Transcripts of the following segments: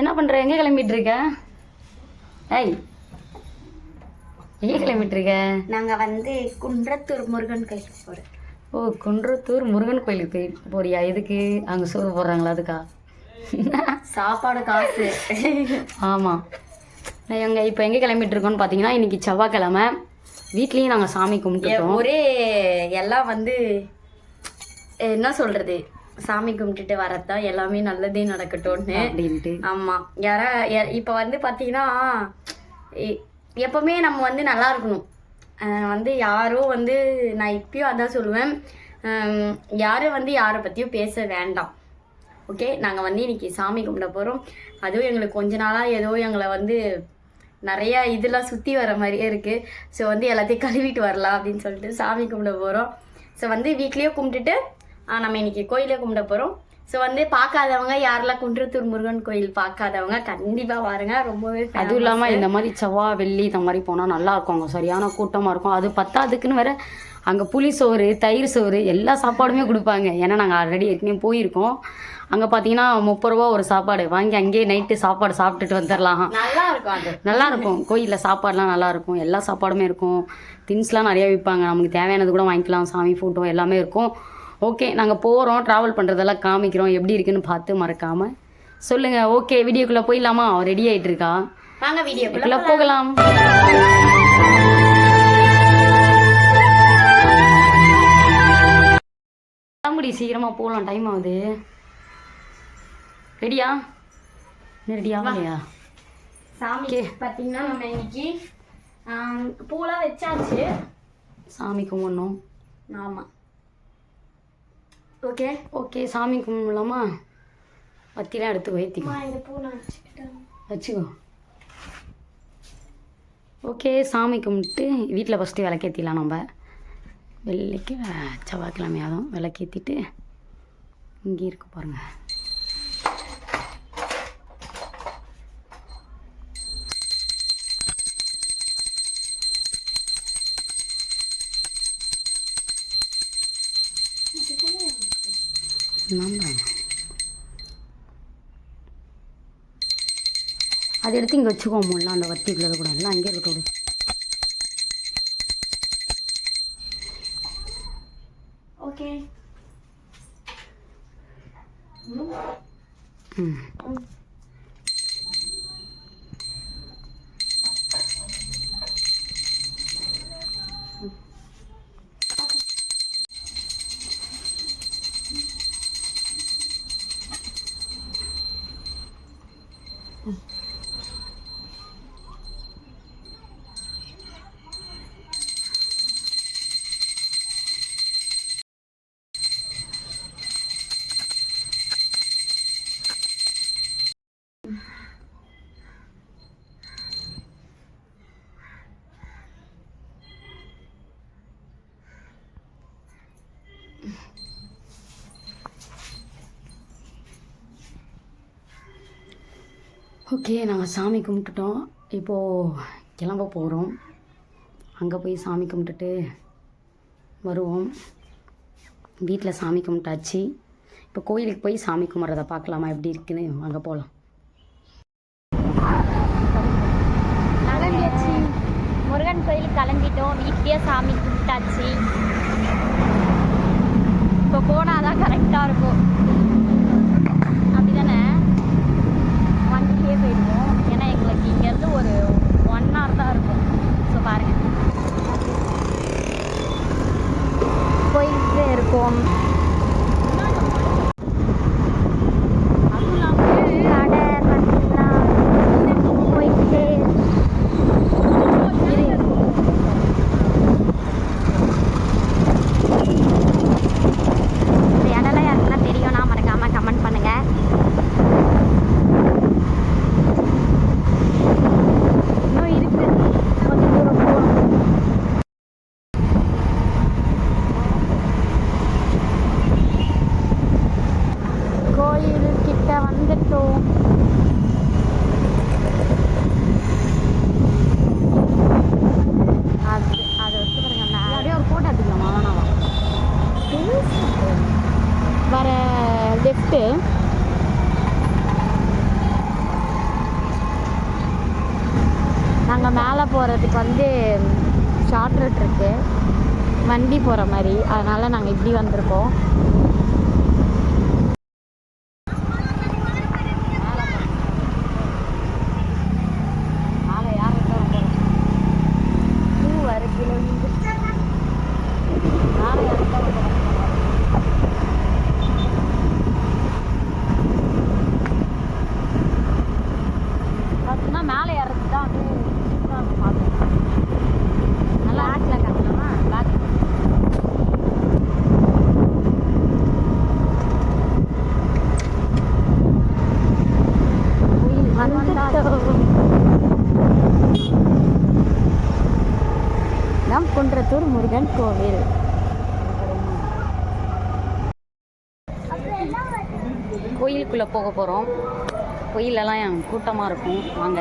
என்ன பண்ணுற எங்கே கிளம்பிட்டு இருக்க ஏய் எங்கே கிளம்பிட்டு இருக்க நாங்க வந்து குன்றத்தூர் முருகன் கோயிலுக்கு போறோம். ஓ குன்றத்தூர் முருகன் கோயிலுக்கு போய் போறியா? எதுக்கு? அங்கே சோறு போடுறாங்களா? அதுக்கா? சாப்பாடு காசு. ஆமாம் நான் எங்கே இப்போ எங்கே கிளம்பிட்டு இருக்கோம்னு பார்த்தீங்கன்னா இன்னைக்கு செவ்வாய்க்கிழமை. வீட்லேயும் நாங்கள் சாமி கும்பிட்டுட்டோம். ஒரே எல்லாம் வந்து என்ன சொல்றது? சாமி கும்பிட்டுட்டு வரதான் எல்லாமே நல்லதே நடக்கட்டும்னு. அப்படின்ட்டு. ஆமா. யாரா இப்ப வந்து பாத்தீங்கன்னா எ- எப்பவுமே நம்ம வந்து நல்லா இருக்கணும். வந்து யாரும் வந்து நான் இப்பயும் அதான் சொல்லுவேன். யாரும் வந்து யாரை பத்தியும் பேச வேண்டாம். ஓகே? நாங்கள் வந்து இன்னைக்கு சாமி கும்பிட போகிறோம் அதுவும் எங்களுக்கு கொஞ்ச நாளாக ஏதோ எங்களை வந்து நிறைய இதெல்லாம் சுற்றி வர மாதிரியே இருக்குது ஸோ வந்து எல்லாத்தையும் கழுவிட்டு வரலாம் அப்படின்னு சொல்லிட்டு சாமி கும்பிட போகிறோம் ஸோ வந்து வீட்லேயே கும்பிட்டுட்டு நம்ம இன்னைக்கு கோயிலே கும்பிட போகிறோம் ஸோ வந்து பார்க்காதவங்க யாரெல்லாம் குன்றத்தூர் முருகன் கோயில் பார்க்காதவங்க கண்டிப்பாக வாருங்க. ரொம்பவே அதுவும் இல்லாமல் இந்த மாதிரி செவ்வாய் வெள்ளி இந்த மாதிரி போனால் நல்லா இருக்கும். அங்கே சரியான கூட்டமாக இருக்கும். அது பத்தாதுக்குன்னு வேற அங்கே புளி சோறு தயிர் சோறு எல்லா சாப்பாடுமே கொடுப்பாங்க. ஏன்னா நாங்கள் ஆல்ரெடி ஏற்கனவே போயிருக்கோம். அங்கே பார்த்தீங்கன்னா முப்பது ரூபா ஒரு சாப்பாடு. வாங்கி அங்கேயே நைட்டு சாப்பாடு சாப்பிட்டுட்டு வந்துடலாம் நல்லா இருக்கும் அது. நல்லா இருக்கும். கோயிலில் சாப்பாடுலாம் நல்லா இருக்கும். எல்லா சாப்பாடுமே இருக்கும். திங்ஸ்லாம் நிறையா விற்பாங்க நமக்கு தேவையானது கூட வாங்கிக்கலாம். சாமி ஃபோட்டோ எல்லாமே இருக்கும். ஓகே நாங்கள் போகிறோம் ட்ராவல் பண்ணுறதெல்லாம் காமிக்கிறோம். எப்படி இருக்குன்னு பார்த்து மறக்காமல் சொல்லுங்கள் ஓகே வீடியோக்குள்ளே போயிடலாமா? அவன் ரெடி ஆகிட்டு இருக்கா வாங்க வீடியோக்குள்ள போகலாம். கிளம்புடி சீக்கிரமாக போகலாம் டைம் ஆகுது. ரெடியா இன்னும் ரெடி ஆகலையா? சாமி பார்த்தீங்கன்னா நம்ம இன்னைக்கு பூலாம் வச்சாச்சு. சாமி கும்பிடணும். ஆமாம் ஓகே? ஓகே சாமி கும்பிடலாமா? பத்திலாம் எடுத்து வைத்திக்கோ. வச்சுக்கோ. ஓகே சாமி கும்பிட்டு வீட்டில் ஃபஸ்ட்டு விளக்கேற்றிடலாம் நம்ம. வெள்ளிக்கு செவ்வாய்க்கிழமையாதும் விளக்கேற்றிட்டு இங்கே இருக்கு பாருங்க. ஆமாம் அதை எடுத்து இங்கே வச்சுக்கோமல்ல அந்த வத்திக்குள்ளது கூட. எல்லாம் அங்கே இருக்கட்டும் ஓகே. ம். ஓகே நாங்கள் சாமி கும்பிட்டுட்டோம். இப்போது கிளம்ப போகிறோம் அங்கே போய் சாமி கும்பிட்டுட்டு வருவோம். வீட்டில் சாமி கும்பிட்டாச்சு. இப்போ கோயிலுக்கு போய் சாமி கும்பிட்றத பார்க்கலாமா? எப்படி இருக்குன்னு அங்கே போகலாம் முருகன் கோயிலுக்கு கிளம்பிட்டோம். வீட்டிலேயே சாமி கும்பிட்டாச்சு இப்போ போனால் தான் கரெக்டாக இருக்கும் அப்படிதானே வண்டியே போயிடுவோம் ஏன்னா எங்களுக்கு இங்கேருந்து ஒரு ஒன் ஹவர் தான் இருக்கும் ஸோ பாருங்கள் போயிட்டு இருக்கோம் அதுவும் இல்லாமல் கடை பார்த்தீங்கன்னா போயிட்டே இந்த இடம்லாம் யாருக்குன்னா தெரியும்னா மறக்காம கமெண்ட் பண்ணுங்க இன்னும் இருக்கு கொஞ்சம் தூரம் போகணும் கோயில் கிட்ட வந்துட்டோம் அது அது வச்சு பாருங்க அப்படியே ஒரு ஃபோட்டோ எடுத்துக்கலாமா வேணாவா வர லெஃப்ட்டு நாங்கள் மேலே போகிறதுக்கு வந்து ஷார்ட் ரூட் இருக்குது வண்டி போகிற மாதிரி. அதனால் நாங்கள் இப்படி வந்திருக்கோம் மேலே யார் இருக்கா ரொம்ப பூ வருது மேலே யார் இருக்கா ரொம்ப பார்த்தீங்கன்னா மேலே ஏறது தான் வந்து சூப்பரா இருக்கும் பார்க்க. நல்லா ஆட்டில் கட்டலாமா பேக் நம் குன்றத்தூர் முருகன் கோவில். கோயிலுக்குள்ளே போக போகிறோம் கோயிலெல்லாம் கூட்டமாக இருக்கும். வாங்க.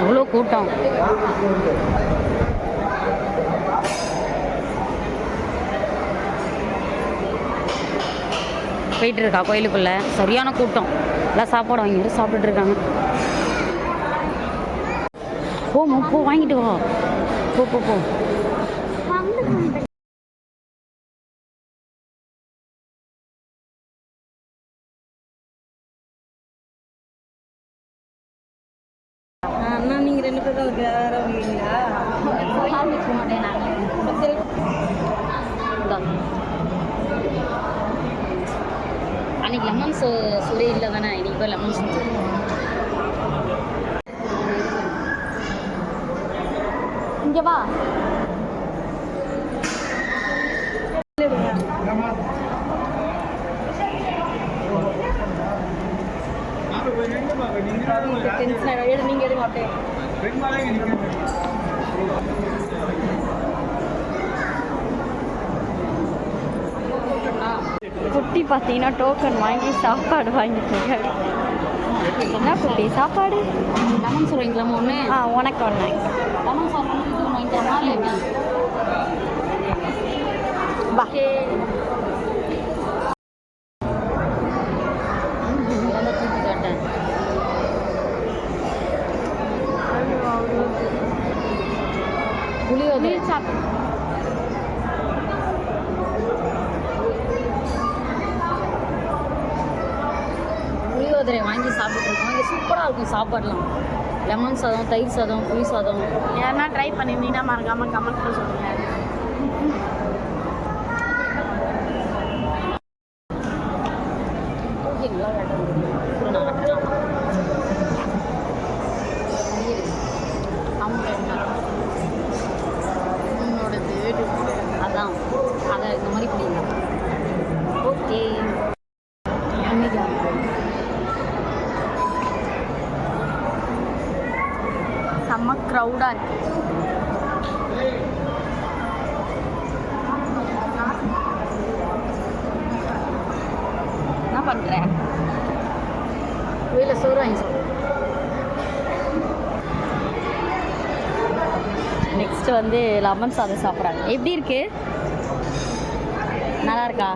அவ்வளோ கூட்டம். போயிட்டு இருக்கா கோயிலுக்குள்ள. சரியான கூட்டம். எல்லாம் சாப்பாடு வாங்கிட்டு சாப்பிட்டுட்டு இருக்காங்க போ மோ, போ வாங்கிட்டு வா. போ போ போ. அண்ணா நீங்கள் ரெண்டு பேரும் வேற வரீங்களா இந்தா. அன்னைக்கு லெமன் சோ சுரே இல்லை தானே. இன்னைக்கு போய் லெமன் சோ இங்கே வா. நீங்கள் எடுங்க அப்படியே. குட்டி பார்த்தீங்கன்னா டோக்கன் வாங்கி சாப்பாடு வாங்கிட்டு. என்ன குட்டி சாப்பாடு? லெமன் சொல்கிறீங்களா ஒன்று ஆ உனக்கு ஒன்று லெமன் சாப்பிடணும் இது இல்லை வா. புளியோதரை. புளியோதரை வாங்கி சாப்பிட்டு இருக்கோம் இங்கே சூப்பராக இருக்கும் சாப்பாடுலாம். லெமன் சாதம் தயிர் சாதம் புளி சாதம். யாருன்னா ட்ரை பண்ணியிருந்தீங்கன்னா மறக்காமல் கமெண்ட்டில் சொல்லுங்கள் ஓகேங்களா அப்புறம் நான் கட்டலாம் உன்னோடது அதான் அதை இந்த மாதிரி பிடிக்கலாம் ஓகே செம்ம க்ரௌடாக இருக்கு என்ன பண்ணுறேன் கோயிலில் சோறு வாங்கி சாப்பிடுறேன் நெக்ஸ்ட் வந்து லெமன் சாதம் சாப்பிட்றாங்க. எப்படி இருக்கு? நல்லா இருக்கா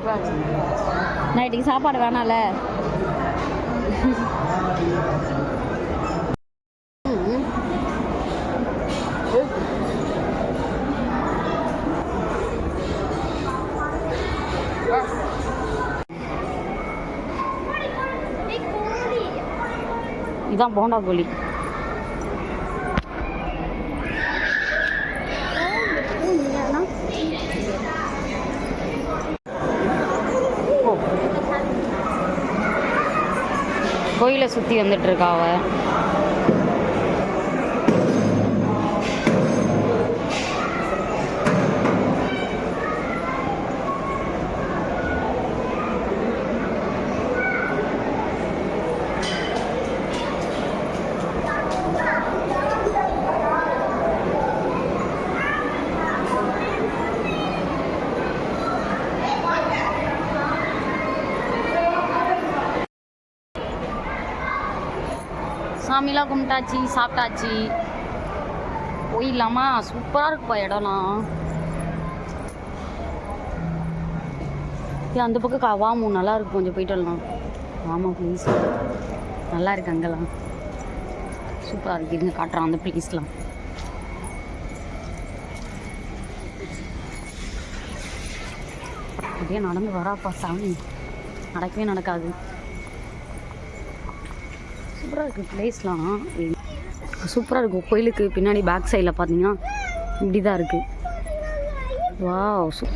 நைட்டுக்கு சாப்பாடு வேணாம்ல. இதுதான் போண்டா கோழி. கோயிலை சுற்றி வந்துட்டு இருக்காவ அவ கும்பிட்டாச்சு சாப்பிட்டாச்சு. போயிடலாமா சூப்பராக இருக்குப்பா இடம்லாம். ஏய், அந்த பக்கம் கா வாமு நல்லா இருக்கும் கொஞ்சம் போயிட்டு வரலாம். வாமா ப்ளீஸ் நல்லா இருக்கு அங்கெல்லாம். சூப்பராக இருக்கு இருங்க காட்டுறோம் அந்த ப்ளீஸ்லாம் அப்படியே நடந்து வராப்பா சாமி. நடக்கவே நடக்காது. சூப்பராக இருக்குது பிளேஸ்லாம் சூப்பராக இருக்கும் கோயிலுக்கு பின்னாடி பேக் சைடில் பார்த்தீங்கன்னா இப்படி தான் இருக்குது வா சூ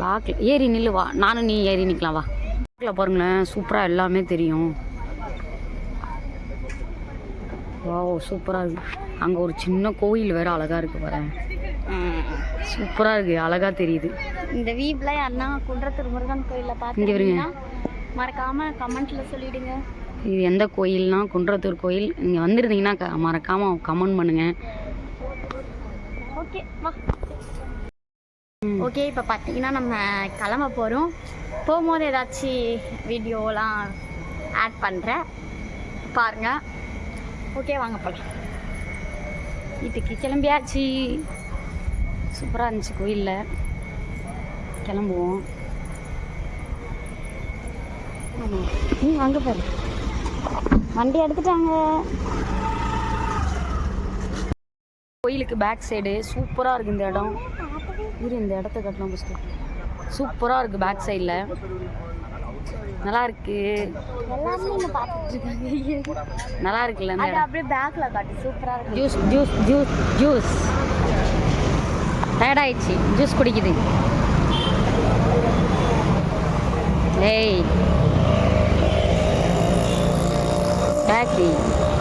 பேக்கில் ஏறி நில்லு வா. நானும் நீ ஏறி நிற்கலாம் வா. பேக்கில் பாருங்களேன். சூப்பராக எல்லாமே தெரியும். வா சூப்பராக இருக்கு. அங்கே ஒரு சின்ன கோயில் வேறு அழகாக இருக்குது பாரு. சூப்பராக இருக்குது அழகாக தெரியுது. இந்த வீப்ல யாருன்னா குன்றத்தூர் முருகன் கோயிலில் இங்க வருங்க. பார்த்துருந்தீங்கன்னா மறக்காம கமெண்ட்ல சொல்லிடுங்க. இது எந்த கோயில்னா குன்றத்தூர் கோயில். நீங்கள் வந்திருந்தீங்கன்னா க மறக்காமல் கமெண்ட் பண்ணுங்கள் ஓகே வா. ஓகே இப்போ பார்த்தீங்கன்னா நம்ம கிளம்ப போகிறோம் போகும்போது ஏதாச்சும் வீடியோலாம் ஆட் பண்ணுறேன் பாருங்கள் ஓகே வாங்க போகலாம் வீட்டுக்கு கிளம்பியாச்சு. சூப்பராக இருந்துச்சு கோயிலில். கிளம்புவோம். நீ வாங்க பாரு. வண்டி எடுத்துட்டாங்க. கோயிலுக்கு பேக் சைடு சூப்பராக இருக்குது இந்த இடம். இரு இந்த இடத்த கட்டலாம் ஃபஸ்ட்டு சூப்பராக இருக்குது பேக் சைடில் நல்லா இருக்கு. நல்லா இருக்குல்ல அப்படியே பேக்கில் காட்டு சூப்பராக இருக்கு. Juice juice juice juice tired ஆயிடுச்சு. ஜூஸ் குடிக்குது. ஏய். Becky.